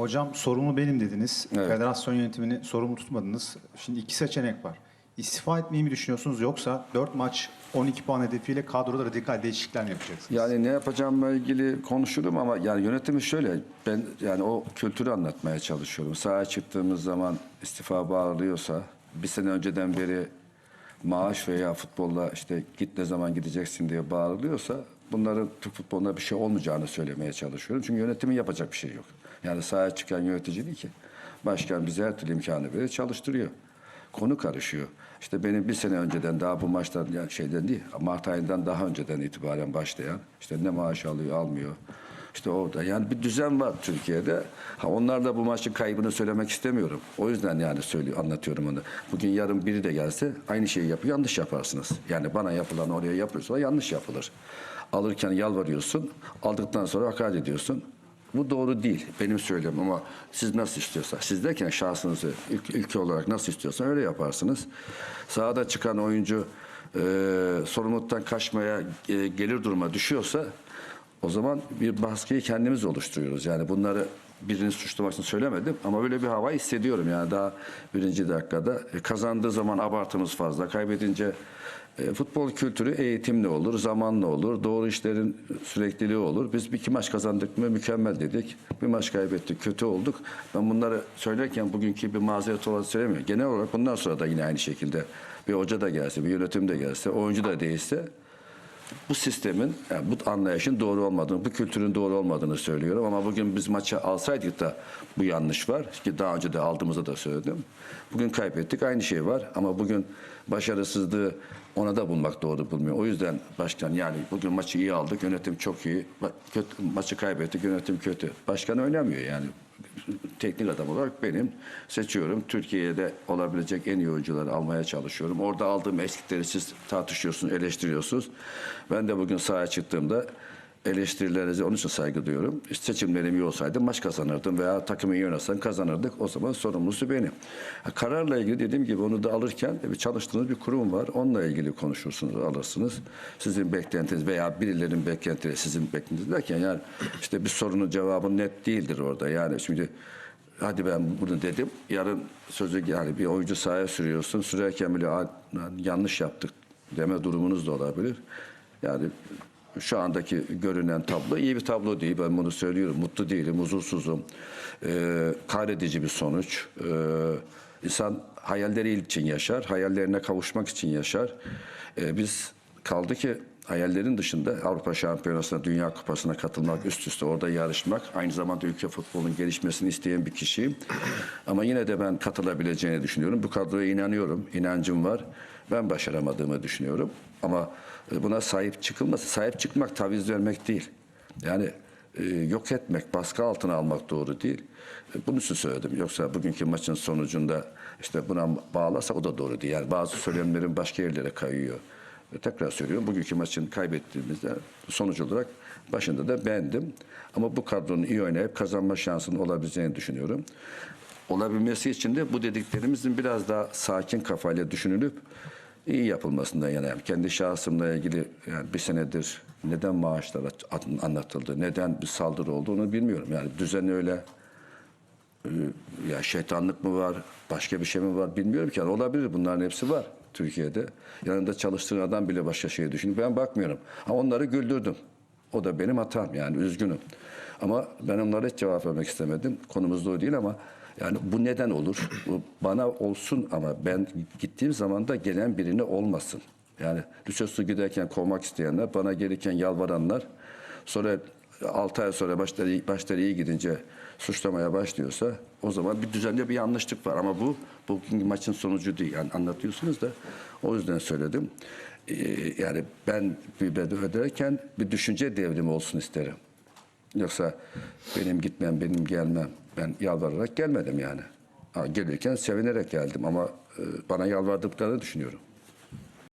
Hocam sorumlu benim dediniz. Evet. Federasyon yönetimini sorumlu tutmadınız. Şimdi iki seçenek var. İstifa etmeyi mi düşünüyorsunuz yoksa 4 maç 12 puan hedefiyle kadroda radikal değişiklikler mi yapacaksınız? Yani ne yapacağımla ilgili konuşurum ama yani yönetimi şöyle ben yani o kültürü anlatmaya çalışıyorum. Sahaya çıktığımız zaman istifa bağırıyorsa bir sene önceden beri maaş veya futbolla işte git ne zaman gideceksin diye bağırılıyorsa bunların Türk futbolunda bir şey olmayacağını söylemeye çalışıyorum. Çünkü yönetimin yapacak bir şey yok. Yani sahaya çıkan yönetici değil ki. Başkan bize her türlü imkanı veriyor, çalıştırıyor. Konu karışıyor. İşte benim bir sene önceden daha bu maçtan yani şeyden değil, Mart ayından daha önceden itibaren başlayan işte ne maaş alıyor, almıyor. İşte orada yani bir düzen var Türkiye'de. Ha onlar da bu maçın kaybını söylemek istemiyorum. O yüzden yani söylüyor, anlatıyorum onu. Bugün yarın biri de gelse aynı şeyi yapıyor, yanlış yaparsınız. Yani bana yapılan oraya yapıyorsa yanlış yapılır. Alırken yalvarıyorsun, aldıktan sonra hakaret ediyorsun. Bu doğru değil. Benim söylüyorum ama siz nasıl istiyorsa. Siz derken şahsınızı ilk, ülke olarak nasıl istiyorsan öyle yaparsınız. Sahada çıkan oyuncu e, sorumluluktan kaçmaya e, gelir duruma düşüyorsa o zaman bir baskıyı kendimiz oluşturuyoruz. Yani bunları birini suçlamak için söylemedim ama böyle bir hava hissediyorum. Yani daha birinci dakikada e, kazandığı zaman abartımız fazla, kaybedince e, futbol kültürü eğitimli olur, zamanla olur, doğru işlerin sürekliliği olur. Biz bir iki maç kazandık mı mükemmel dedik. Bir maç kaybettik, kötü olduk. Ben bunları söylerken bugünkü bir mazeret olarak söylemiyorum. Genel olarak bundan sonra da yine aynı şekilde bir hoca da gelse, bir yönetim de gelse, oyuncu da değilse bu sistemin, yani bu anlayışın doğru olmadığını, bu kültürün doğru olmadığını söylüyorum. Ama bugün biz maçı alsaydık da bu yanlış var. Ki daha önce de aldığımızda da söyledim. Bugün kaybettik aynı şey var. Ama bugün başarısızlığı ona da bulmak doğru bulmuyor. O yüzden başkan yani bugün maçı iyi aldık, yönetim çok iyi. Kötü, maçı kaybettik, yönetim kötü. Başkan oynamıyor yani. Teknik adam olarak benim seçiyorum. Türkiye'de olabilecek en iyi oyuncuları almaya çalışıyorum. Orada aldığım eksikleri siz tartışıyorsunuz, eleştiriyorsunuz. Ben de bugün sahaya çıktığımda eleştirilerinize onun için saygı duyuyorum. Seçimlerim iyi olsaydı maç kazanırdım veya takımı iyi oynasan kazanırdık. O zaman sorumlusu benim. Kararla ilgili dediğim gibi onu da alırken bir çalıştığınız bir kurum var. Onunla ilgili konuşursunuz, alırsınız. Sizin beklentiniz veya birilerinin beklentileri sizin beklentiniz derken yani işte bir sorunun cevabı net değildir orada. Yani şimdi hadi ben bunu dedim. Yarın sözü yani bir oyuncu sahaya sürüyorsun. Sürerken bile "Aa, yanlış yaptık deme durumunuz da olabilir. Yani şu andaki görünen tablo iyi bir tablo değil. Ben bunu söylüyorum. Mutlu değilim, huzursuzum. Ee, kahredici bir sonuç. Ee, insan hayalleri için yaşar, hayallerine kavuşmak için yaşar. Ee, biz kaldı ki hayallerin dışında Avrupa Şampiyonası'na, Dünya Kupası'na katılmak, üst üste orada yarışmak, aynı zamanda ülke futbolunun gelişmesini isteyen bir kişiyim. Ama yine de ben katılabileceğini düşünüyorum. Bu kadroya inanıyorum, inancım var. Ben başaramadığımı düşünüyorum. Ama e, buna sahip çıkılması, sahip çıkmak taviz vermek değil. Yani e, yok etmek, baskı altına almak doğru değil. E, Bunun için söyledim. Yoksa bugünkü maçın sonucunda işte buna bağlarsa o da doğru değil. Yani bazı söylemlerin başka yerlere kayıyor. Ve tekrar söylüyorum bugünkü maçın kaybettiğimizde sonuç olarak başında da bendim. Ama bu kadronun iyi oynayıp kazanma şansının olabileceğini düşünüyorum. Olabilmesi için de bu dediklerimizin biraz daha sakin kafayla düşünülüp iyi yapılmasından yanayım. Kendi şahsımla ilgili yani bir senedir neden maaşlar at- anlatıldı, neden bir saldırı oldu onu bilmiyorum. Yani düzen öyle e, ya şeytanlık mı var, başka bir şey mi var bilmiyorum ki. Yani olabilir bunların hepsi var Türkiye'de. Yanında çalıştığın adam bile başka şey düşünüyor. Ben bakmıyorum. Ha onları güldürdüm. O da benim hatam yani üzgünüm. Ama ben onlara hiç cevap vermek istemedim. Konumuz da o değil ama yani bu neden olur? Bu bana olsun ama ben gittiğim zaman da gelen birine olmasın. Yani Lüçescu giderken kovmak isteyenler, bana gelirken yalvaranlar, sonra 6 ay sonra başları, başları iyi gidince suçlamaya başlıyorsa o zaman bir düzende bir yanlışlık var. Ama bu bugünkü maçın sonucu değil. Yani anlatıyorsunuz da o yüzden söyledim. Ee, yani ben bir bedel öderken bir düşünce devrimi olsun isterim. Yoksa benim gitmem, benim gelmem. Ben yalvararak gelmedim yani. Ha, gelirken sevinerek geldim ama e, bana yalvardıklarını düşünüyorum.